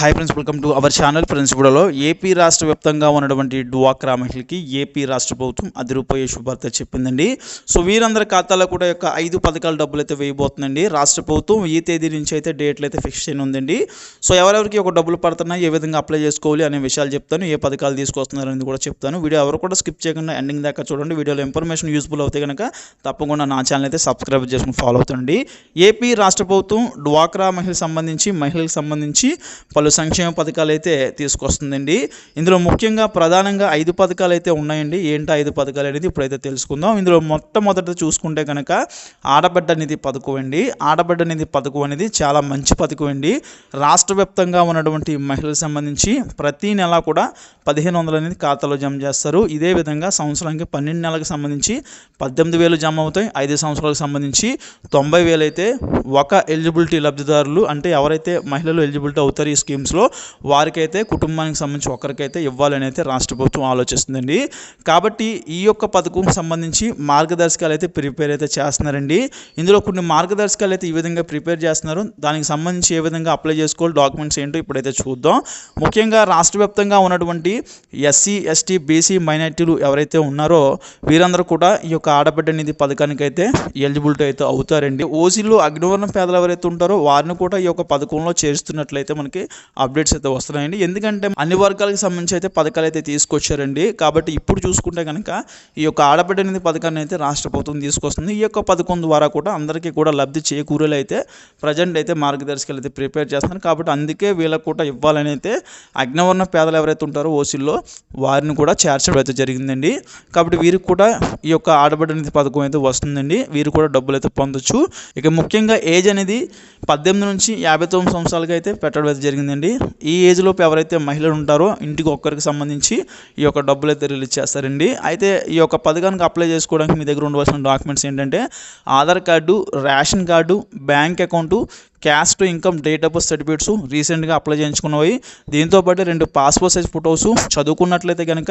Hi friends welcome to our channel friends ఇప్పుడులో AP రాష్ట్ర వ్యాప్తంగా ఉన్నటువంటి డ్వాక్రా మహిళకి ఏపీ రాష్ట్ర ప్రభుత్వం అది రూపాయి శుభార్త చెప్పిందండి. సో వీరందరి ఖాతాలో కూడా యొక్క ఐదు పథకాల డబ్బులు అయితే వేయబోతుందండి. రాష్ట్ర ప్రభుత్వం ఈ తేదీ నుంచి అయితే డేట్లు అయితే ఫిక్స్ చేయను ఉందండి సో ఎవరెవరికి ఒక డబ్బులు పడుతున్నాయి ఏ విధంగా అప్లై చేసుకోవాలి అనే విషయాలు చెప్తాను. ఏ పథకాలు తీసుకొస్తున్నారు అనేది కూడా చెప్తాను. వీడియో ఎవరు కూడా స్కిప్ చేయకుండా ఎండింగ్ దాకా చూడండి. వీడియోలో ఇన్ఫర్మేషన్ యూస్ఫుల్ అవుతే కనుక తప్పకుండా నా ఛానల్ అయితే సబ్స్క్రైబ్ చేసుకుని ఫాలో అవుతుండండి. ఏపీ రాష్ట్ర ప్రభుత్వం డ్వాక్రా మహిళలకు సంబంధించి మహిళలకు సంబంధించి పలు సంక్షేమ పథకాలు అయితే తీసుకొస్తుందండి. ఇందులో ముఖ్యంగా ప్రధానంగా ఐదు పథకాలు అయితే ఉన్నాయండి. ఏంటి ఐదు పథకాలు అనేది ఇప్పుడైతే తెలుసుకుందాం. ఇందులో మొట్టమొదట చూసుకుంటే కనుక ఆడబిడ్డ నిధి పథకం అండి. ఆడబిడ్డ నిధి పథకం అనేది చాలా మంచి పథకం అండి. రాష్ట్ర వ్యాప్తంగా ఉన్నటువంటి మహిళలకు సంబంధించి ప్రతి నెల కూడా పదిహేను వందలు అనేది ఖాతాలో జమ చేస్తారు. ఇదే విధంగా సంవత్సరానికి పన్నెండు నెలలకు సంబంధించి పద్దెనిమిది వేలు జమ అవుతాయి. ఐదు సంవత్సరాలకు సంబంధించి తొంభై వేలు అయితే ఒక ఎలిజిబిలిటీ లబ్ధిదారులు అంటే ఎవరైతే మహిళలు ఎలిజిబిలిటీ అవుతారు ఈ స్కీమ్స్లో వారికైతే కుటుంబానికి సంబంధించి ఒకరికైతే ఇవ్వాలని అయితే రాష్ట్ర ప్రభుత్వం ఆలోచిస్తుందండి. కాబట్టి ఈ యొక్క పథకం సంబంధించి మార్గదర్శకాలు అయితే ప్రిపేర్ అయితే చేస్తున్నారండి. ఇందులో కొన్ని మార్గదర్శకాలు అయితే ఈ విధంగా ప్రిపేర్ చేస్తున్నారు. దానికి సంబంధించి ఏ విధంగా అప్లై చేసుకోవాలి డాక్యుమెంట్స్ ఏంటో ఇప్పుడైతే చూద్దాం. ముఖ్యంగా రాష్ట్ర వ్యాప్తంగా ఉన్నటువంటి ఎస్సీ ఎస్టీ బీసీ మైనార్టీలు ఎవరైతే ఉన్నారో వీరందరూ కూడా ఈ యొక్క ఆడబిడ్డ నిధి పథకానికి అయితే ఎలిజిబిలిటీ అయితే అవుతారండి. ఓసీలు అగ్నివర్ణ పేదలు ఎవరైతే ఉంటారో వారిని కూడా ఈ యొక్క పథకంలో చేరుస్తున్నట్లయితే మనకి అప్డేట్స్ అయితే వస్తున్నాయండి. ఎందుకంటే అన్ని వర్గాలకు సంబంధించి అయితే పథకాలు అయితే తీసుకొచ్చారండి. కాబట్టి ఇప్పుడు చూసుకుంటే కనుక ఈ యొక్క ఆడబిడ్డ నిధి పథకాన్ని అయితే రాష్ట్ర ప్రభుత్వం తీసుకొస్తుంది. ఈ యొక్క పథకం ద్వారా కూడా అందరికీ కూడా లబ్ధి చేకూరేలు అయితే ప్రజెంట్ అయితే మార్గదర్శకాలు అయితే ప్రిపేర్ చేస్తున్నారు. కాబట్టి అందుకే వీళ్ళకు కూడా ఇవ్వాలని అయితే అగ్నివర్ణ పేదలు ఎవరైతే ఉంటారో ఓసీల్లో వారిని కూడా చేర్చడం అయితే జరిగిందండి. కాబట్టి వీరికి కూడా ఈ యొక్క ఆడబిడ్డ నిధి పథకం అయితే వస్తుందండి. వీరు కూడా డబ్బులు అయితే పొందొచ్చు. ఇక ముఖ్యంగా ఏజ్ అనేది పద్దెనిమిది నుంచి యాభై తొమ్మిది సంవత్సరాలకి అయితే పెట్టడం అయితే జరిగిందండి. ఈ ఏజ్లోపు ఎవరైతే మహిళలు ఉంటారో ఇంటికి ఒక్కరికి సంబంధించి ఈ యొక్క డబ్బులు అయితే రిలీజ్ చేస్తారండి. అయితే ఈ యొక్క పథకానికి అప్లై చేసుకోవడానికి మీ దగ్గర ఉండవలసిన డాక్యుమెంట్స్ ఏంటంటే Aadhaar card ration card bank account caste income date of birth certificates రీసెంట్గా అప్లై చేయించుకున్నవి. దీంతోపాటు రెండు పాస్పోర్ట్ సైజ్ ఫొటోస్ చదువుకున్నట్లయితే కనుక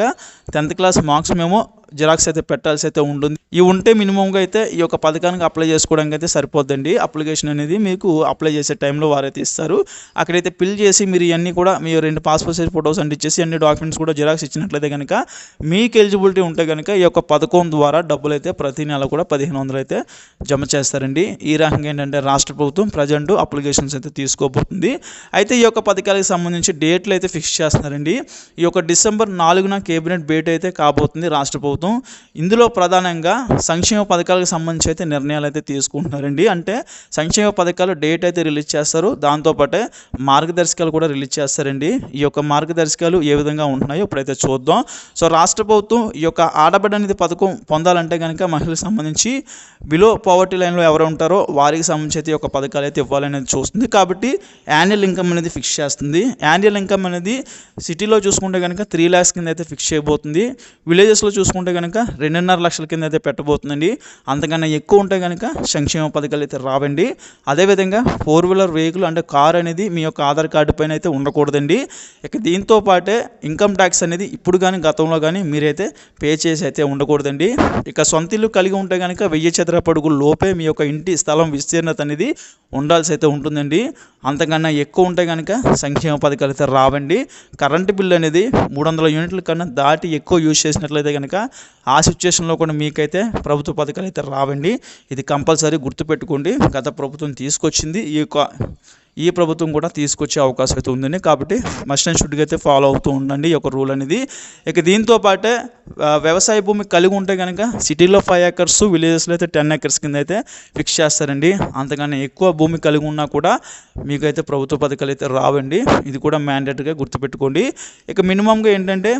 టెన్త్ క్లాస్ మార్క్స్ మేము జిరాక్స్ అయితే పెట్టాల్సి అయితే ఉంటుంది. ఇవి ఉంటే మినిమంగా అయితే ఈ యొక్క పథకానికి అప్లై చేసుకోవడానికి అయితే సరిపోద్దండి. అప్లికేషన్ అనేది మీకు అప్లై చేసే టైంలో వారైతే ఇస్తారు. అక్కడైతే ఫిల్ చేసి మీరు ఇవన్నీ కూడా మీ రెండు పాస్పోర్ట్ సైజ్ ఫొటోస్ అండ్ ఇచ్చేసి అన్ని డాక్యుమెంట్స్ కూడా జిరాక్స్ ఇచ్చినట్లయితే కనుక మీకు ఎలిజిబిలిటీ ఉంటే కనుక ఈ యొక్క పథకం ద్వారా డబ్బులు అయితే ప్రతి నెల కూడా పదిహేను వందలు అయితే జమ చేస్తారండి. ఈ రకంగా ఏంటంటే రాష్ట్ర ప్రభుత్వం ప్రజెంట్ అప్లికేషన్స్ అయితే తీసుకోబోతుంది. అయితే ఈ యొక్క పథకాలకు సంబంధించి డేట్లు అయితే ఫిక్స్ చేస్తున్నారండి. ఈ యొక్క డిసెంబర్ నాలుగున కేబినెట్ భేటీ అయితే కాబోతుంది రాష్ట్ర ప్రభుత్వం. ఇందులో ప్రధానంగా సంక్షేమ పథకాలకు సంబంధించి అయితే నిర్ణయాలు అయితే తీసుకుంటున్నారండి. అంటే సంక్షేమ పథకాలు డేట్ అయితే రిలీజ్ చేస్తారు. దాంతోపాటే మార్గదర్శకాలు కూడా రిలీజ్ చేస్తారండి. ఈ యొక్క మార్గదర్శకాలు ఏ విధంగా ఉంటున్నాయో ఇప్పుడైతే చూద్దాం. సో రాష్ట్ర ప్రభుత్వం ఈ యొక్క ఆడబిడ్డ అనేది పథకం పొందాలంటే కనుక మహిళలకు సంబంధించి బిలో పావర్టీ లైన్లో ఎవరు ఉంటారో వారికి సంబంధించి అయితే ఈ యొక్క పథకాలు అయితే అనేది చూస్తుంది. కాబట్టి యాన్యువల్ ఇన్కమ్ అనేది ఫిక్స్ చేస్తుంది. యాన్యువల్ ఇన్కమ్ అనేది సిటీలో చూసుకుంటే కనుక త్రీ ల్యాక్స్ కింద అయితే ఫిక్స్ చేయబోతుంది. విలేజెస్లో చూసుకుంటే కనుక రెండున్నర లక్షల కింద అయితే పెట్టబోతుందండి. అంతకన్నా ఎక్కువ ఉంటే కనుక సంక్షేమ పథకాలు అయితే రావండి. అదేవిధంగా ఫోర్ వీలర్ వెహికల్ అంటే కార్ అనేది మీ యొక్క ఆధార్ కార్డు పైన అయితే ఉండకూడదండి. ఇక దీంతో పాటే ఇన్కమ్ ట్యాక్స్ అనేది ఇప్పుడు కానీ గతంలో కానీ మీరైతే పే చేసి అయితే ఉండకూడదండి. ఇక సొంత ఇల్లు కలిగి ఉంటే కనుక వెయ్యి చదరపడుగు లోపే మీ యొక్క ఇంటి స్థలం విస్తీర్ణత అనేది ఉండాల్సి అయితే ఉంటుందండి అంతకన్నా ఎక్కువ ఉంటే కనుక సంక్షేమ పథకాలు అయితే రావండి. కరెంటు బిల్లు అనేది మూడు వందల యూనిట్ల కన్నా దాటి ఎక్కువ యూజ్ చేసినట్లయితే కనుక ఆ సిచ్యువేషన్లో కూడా మీకైతే ప్రభుత్వ పథకాలు అయితే రావండి. ఇది కంపల్సరీ గుర్తుపెట్టుకోండి. గత ప్రభుత్వం తీసుకొచ్చింది ఈ యొక్క ఈ ప్రభుత్వం కూడా తీసుకొచ్చే అవకాశం అయితే ఉందండి. కాబట్టి మస్ట్ అండ్ షుడ్గా అయితే ఫాలో అవుతూ ఉండండి ఈ యొక్క రూల్ అనేది. ఇక దీంతో పాటే వ్యవసాయ భూమి కలిగి ఉంటే కనుక సిటీలో ఫైవ్ ఏకర్స్ విలేజెస్లో అయితే టెన్ ఏకర్స్ కింద అయితే ఫిక్స్ చేస్తారండి. అంతకన్నా ఎక్కువ భూమి కలిగి ఉన్నా కూడా మీకైతే ప్రభుత్వ పథకాలు అయితే రావండి. ఇది కూడా మ్యాండేటరీగా గుర్తుపెట్టుకోండి. ఇక మినిమంగా ఏంటంటే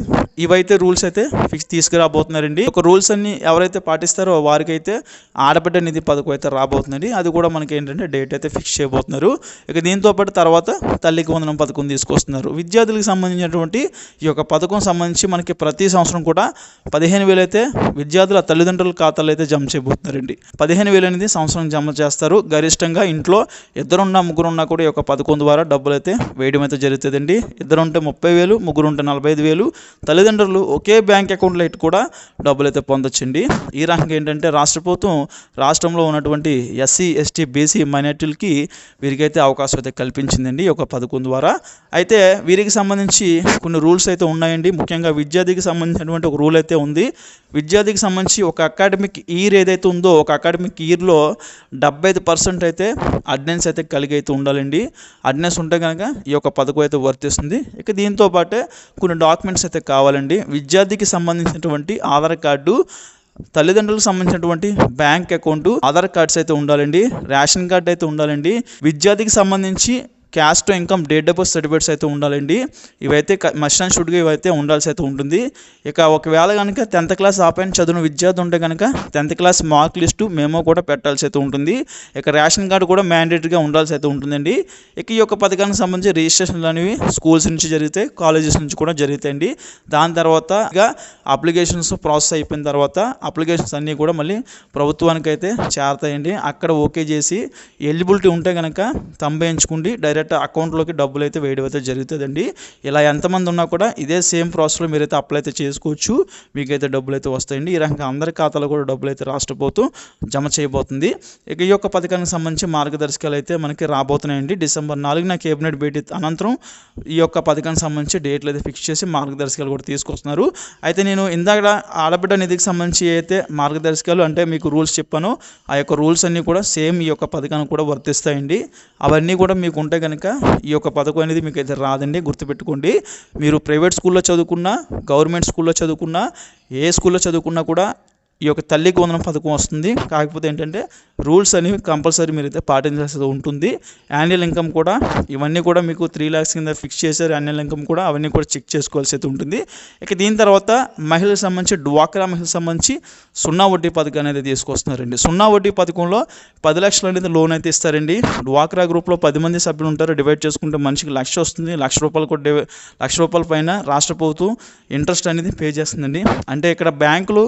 ఇవైతే రూల్స్ అయితే ఫిక్స్ తీసుకురాబోతున్నారండి. ఒక రూల్స్ అన్ని ఎవరైతే పాటిస్తారో వారికైతే ఆడబిడ్డ నిధి పథకం అయితే రాబోతుందండి. అది కూడా మనకి ఏంటంటే డేట్ అయితే ఫిక్స్ చేయబోతున్నారు. ఇక దీంతో పాటు తర్వాత తల్లికి వందనం పథకం తీసుకొస్తున్నారు. విద్యార్థులకు సంబంధించినటువంటి ఈ యొక్క పథకం సంబంధించి మనకి ప్రతి సంవత్సరం కూడా పదిహేను వేలు అయితే విద్యార్థుల తల్లిదండ్రుల ఖాతాలో అయితే జమ చేయబోతున్నారండి. పదిహేను వేలు అనేది సంవత్సరం జమ చేస్తారు. గరిష్టంగా ఇంట్లో ఇద్దరున్నా ముగ్గురున్నా కూడా ఈ యొక్క పథకం ద్వారా డబ్బులు అయితే వేయడం అయితే జరుగుతుందండి. ఇద్దరు ఉంటే ముప్పై వేలు ముగ్గురు ఉంటే నలభై ఐదు వేలు. తల్లిదండ్రులు ఒకే బ్యాంక్ అకౌంట్లో ఇటు కూడా డబ్బులు అయితే పొందొచ్చండి. ఈ రకంగా ఏంటంటే రాష్ట్ర ప్రభుత్వం రాష్ట్రంలో ఉన్నటువంటి ఎస్సీ ఎస్టీ బీసీ మైనార్టీలకి వీరికైతే అవకాశం అవకాశం అయితే కల్పించిందండి ఈ యొక్క పథకం ద్వారా. అయితే వీరికి సంబంధించి కొన్ని రూల్స్ అయితే ఉన్నాయండి. ముఖ్యంగా విద్యార్థికి సంబంధించినటువంటి ఒక రూల్ అయితే ఉంది. విద్యార్థికి సంబంధించి ఒక అకాడమిక్ ఇయర్ ఏదైతే ఉందో ఒక అకాడమిక్ ఇయర్లో డెబ్బై ఐదు పర్సెంట్ అయితే అటెండెన్స్ అయితే కలిగి అయితే ఉండాలండి. అటెండెన్స్ ఉంటే కనుక ఈ యొక్క పథకం అయితే వర్తిస్తుంది. ఇక దీంతో పాటే కొన్ని డాక్యుమెంట్స్ అయితే కావాలండి. విద్యార్థికి సంబంధించినటువంటి ఆధార్ కార్డు తల్లిదండ్రులకు సంబంధించినటువంటి బ్యాంక్ అకౌంట్ ఆధార్ కార్డ్స్ అయితే ఉండాలండి రేషన్ కార్డ్ అయితే ఉండాలండి. విద్యార్థికి సంబంధించి caste income date of birth certificates అయితే ఉండాలండి. ఇవైతే మస్ట్ అండ్ షుడ్గా ఇవైతే ఉండాల్సి అయితే ఉంటుంది. ఇక ఒకవేళ కనుక టెన్త్ క్లాస్ ఆపైన చదివిన విద్యార్థి ఉంటే కనుక tenth class mark list memo కూడా పెట్టాల్సి అయితే ఉంటుంది. ఇక రేషన్ కార్డు కూడా మ్యాండేటరీగా ఉండాల్సి అయితే ఉంటుందండి. ఇక ఈ యొక్క పథకానికి సంబంధించి రిజిస్ట్రేషన్లు అనేవి స్కూల్స్ నుంచి జరిగితే కాలేజెస్ నుంచి కూడా జరుగుతాయండి. దాని తర్వాత ఇక అప్లికేషన్స్ ప్రాసెస్ అయిపోయిన తర్వాత అప్లికేషన్స్ అన్నీ కూడా మళ్ళీ ప్రభుత్వానికి అయితే చేరతాయండి. అక్కడ ఓకే చేసి ఎలిజిబిలిటీ ఉంటే కనుక తంబేయించుకుండి డైరెక్ట్ అకౌంట్లోకి డబ్బులు అయితే వేయడం అయితే జరుగుతుందండి. ఇలా ఎంతమంది ఉన్నా కూడా ఇదే సేమ్ ప్రాసెస్లో మీరైతే అప్లై అయితే చేసుకోవచ్చు. మీకైతే డబ్బులు అయితే వస్తాయండి. ఈ రకంగా అందరి ఖాతాలో కూడా డబ్బులు అయితే రాష్ట్ర ప్రభుత్వం జమ చేయబోతుంది. ఇక ఈ యొక్క పథకానికి సంబంధించి మార్గదర్శకాలు అయితే మనకి రాబోతున్నాయండి. డిసెంబర్ నాలుగున కేబినెట్ భేటీ అనంతరం ఈ యొక్క పథకానికి సంబంధించి డేట్లు అయితే ఫిక్స్ చేసి మార్గదర్శకాలు కూడా తీసుకొస్తున్నారు. అయితే నేను ఇందాక ఆడబిడ్డ నిధికి సంబంధించి అయితే మార్గదర్శకాలు అంటే మీకు రూల్స్ చెప్పాను. ఆ యొక్క రూల్స్ అన్నీ కూడా సేమ్ ఈ యొక్క పథకానికి కూడా వర్తిస్తాయండి. అవన్నీ కూడా మీకు ఉంటే కనుక ఈ యొక్క పథకం అనేది మీకు అయితే రాదండి గుర్తుపెట్టుకోండి. మీరు ప్రైవేట్ స్కూల్లో చదువుకున్నా గవర్నమెంట్ స్కూల్లో చదువుకున్నా ఏ స్కూల్లో చదువుకున్నా కూడా ఈ యొక్క తల్లికి వందనం పథకం వస్తుంది. కాకపోతే ఏంటంటే రూల్స్ అనేవి కంపల్సరీ మీరు అయితే పాటించాల్సి ఉంటుంది. యాన్యువల్ ఇన్కమ్ కూడా ఇవన్నీ కూడా మీకు త్రీ ల్యాక్స్ కింద ఫిక్స్ చేశారు. యాన్యువల్ ఇన్కమ్ కూడా అవన్నీ కూడా చెక్ చేసుకోవాల్సి అయితే ఉంటుంది. ఇక దీని తర్వాత మహిళలకు సంబంధించి డ్వాక్రా మహిళలకు సంబంధించి సున్నా వడ్డీ పథకం అనేది తీసుకొస్తున్నారండి. సున్నా వడ్డీ పథకంలో పది లక్షలు అనేది లోన్ అయితే ఇస్తారండి. డ్వాక్రా గ్రూప్లో పది మంది సభ్యులు ఉంటారు. డివైడ్ చేసుకుంటే మనిషికి లక్ష వస్తుంది. లక్ష రూపాయలు కూడా లక్ష రూపాయల పైన రాష్ట్ర ప్రభుత్వం ఇంట్రెస్ట్ అనేది పే చేస్తుందండి. అంటే ఇక్కడ బ్యాంకులు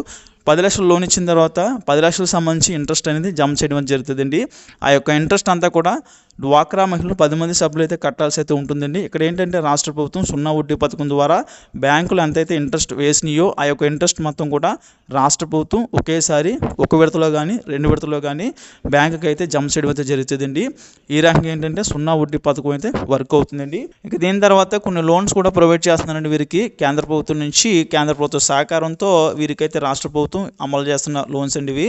పది లక్షలు లోన్ ఇచ్చిన తర్వాత పది లక్షలకు సంబంధించి ఇంట్రెస్ట్ అనేది జమ చేయడం జరుగుతుందండి. ఆ యొక్క ఇంట్రెస్ట్ అంతా కూడా డ్వాక్రా మహిళలు పది మంది సభ్యులు అయితే కట్టాల్సి అయితే ఉంటుందండి. ఇక్కడ ఏంటంటే రాష్ట్ర ప్రభుత్వం సున్నా వడ్డీ పథకం ద్వారా బ్యాంకులు ఎంతైతే ఇంట్రెస్ట్ వేసినాయో ఆ యొక్క ఇంట్రెస్ట్ మొత్తం కూడా రాష్ట్ర ప్రభుత్వం ఒకేసారి ఒక విడతలో కానీ రెండు విడతలో కానీ బ్యాంకుకి అయితే జమ చేయడం అయితే జరుగుతుందండి. ఈ రకంగా ఏంటంటే సున్నా వడ్డీ పథకం అయితే వర్క్ అవుతుందండి. ఇక దీని తర్వాత కొన్ని లోన్స్ కూడా ప్రొవైడ్ చేస్తున్నారండి వీరికి. కేంద్ర ప్రభుత్వం నుంచి కేంద్ర ప్రభుత్వ సహకారంతో వీరికైతే రాష్ట్ర ప్రభుత్వం అమలు చేస్తున్న లోన్స్ అండి ఇవి.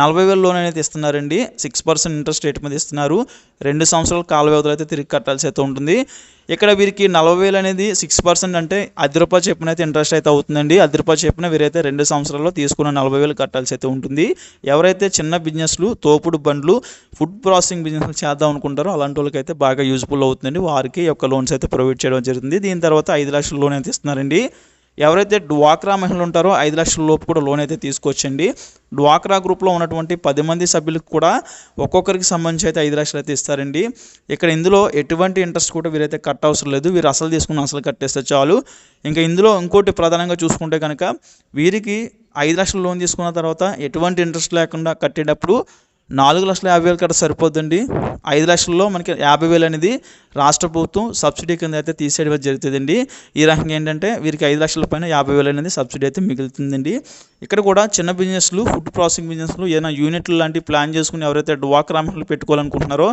నలభై వేల లోన్ అనేది ఇస్తున్నారండి. సిక్స్ పర్సెంట్ ఇంట్రెస్ట్ రేట్ మీద ఇస్తున్నారు. రెండు సంవత్సరాల కాల వ్యవధిలో అయితే తిరిగి కట్టాల్సి అయితే ఉంటుంది. ఇక్కడ వీరికి నలభై వేలు అనేది సిక్స్ పర్సెంట్ అంటే అది రూపాయలు చెప్పిన అయితే ఇంట్రెస్ట్ అయితే అవుతుందండి. అది రూపాయలు చెప్పిన వీరైతే రెండు సంవత్సరాల్లో తీసుకున్న నలభై వేలు కట్టాల్సి అయితే ఉంటుంది. ఎవరైతే చిన్న బిజినెస్లు తోపుడు బండ్లు ఫుడ్ ప్రాసెసింగ్ బిజినెస్లు చేద్దాం అనుకుంటారో అలాంటి వాళ్ళకి అయితే బాగా యూజ్ఫుల్ అవుతుందండి. వారికి యొక్క లోన్స్ అయితే ప్రొవైడ్ చేయడం జరుగుతుంది. దీని తర్వాత ఐదు లక్షల లోన్ అయితే ఇస్తున్నారండి. ఎవరైతే డ్వాక్రా మహిళలు ఉంటారో ఐదు లక్షల లోపు కూడా లోన్ అయితే తీసుకొచ్చండి. డ్వాక్రా గ్రూప్లో ఉన్నటువంటి పది మంది సభ్యులకు కూడా ఒక్కొక్కరికి సంబంధించి అయితే ఐదు లక్షలు అయితే ఇస్తారండి. ఇక్కడ ఇందులో ఎటువంటి ఇంట్రెస్ట్ కూడా వీరైతే కట్ అవసరం లేదు. వీరు అసలు తీసుకున్న అసలు కట్టేస్తే చాలు. ఇంకా ఇందులో ఇంకోటి ప్రధానంగా చూసుకుంటే కనుక వీరికి ఐదు లక్షలు లోన్ తీసుకున్న తర్వాత ఎటువంటి ఇంట్రెస్ట్ లేకుండా కట్టేటప్పుడు నాలుగు లక్షల యాభై వేలు కట్ట సరిపోద్దండి. ఐదు లక్షల్లో మనకి యాభై వేలు అనేది రాష్ట్ర ప్రభుత్వం సబ్సిడీ కింద అయితే తీసేయడం జరుగుతుందండి. ఈ రకంగా ఏంటంటే వీరికి ఐదు లక్షల పైన యాభై వేలు అనేది సబ్సిడీ అయితే మిగులుతుందండి. ఇక్కడ కూడా చిన్న బిజినెస్లు ఫుడ్ ప్రాసెసింగ్ బిజినెస్లు ఏదైనా యూనిట్లు లాంటివి ప్లాన్ చేసుకుని ఎవరైతే డ్వాక్రా మహిళలు పెట్టుకోవాలనుకుంటున్నారో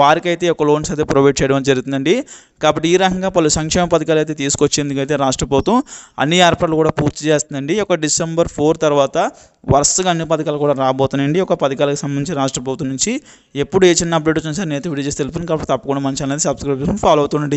వారికైతే ఒక లోన్స్ అయితే ప్రొవైడ్ చేయడం జరుగుతుందండి. కాబట్టి ఈ రకంగా పలు సంక్షేమ పథకాలు అయితే తీసుకొచ్చేందుకు అయితే రాష్ట్ర ప్రభుత్వం అన్ని ఏర్పాట్లు కూడా పూర్తి చేస్తుందండి. ఒక డిసెంబర్ ఫోర్ తర్వాత వరుసగా అన్ని పథకాలు కూడా రాబోతున్నాయండి. ఒక పథకాలకు సంబంధించి రాష్ట్ర ప్రభుత్వం నుంచి ఎప్పుడు ఏ చిన్న అప్డేట్ వచ్చినా సరే నేనైతే వీడియో చేసి తెలుపుతాను. కాబట్టి తప్పకుండా మంచి అనేది సబ్స్క్రైబ్ చేసుకుని ఫాలో అవుతుండండి.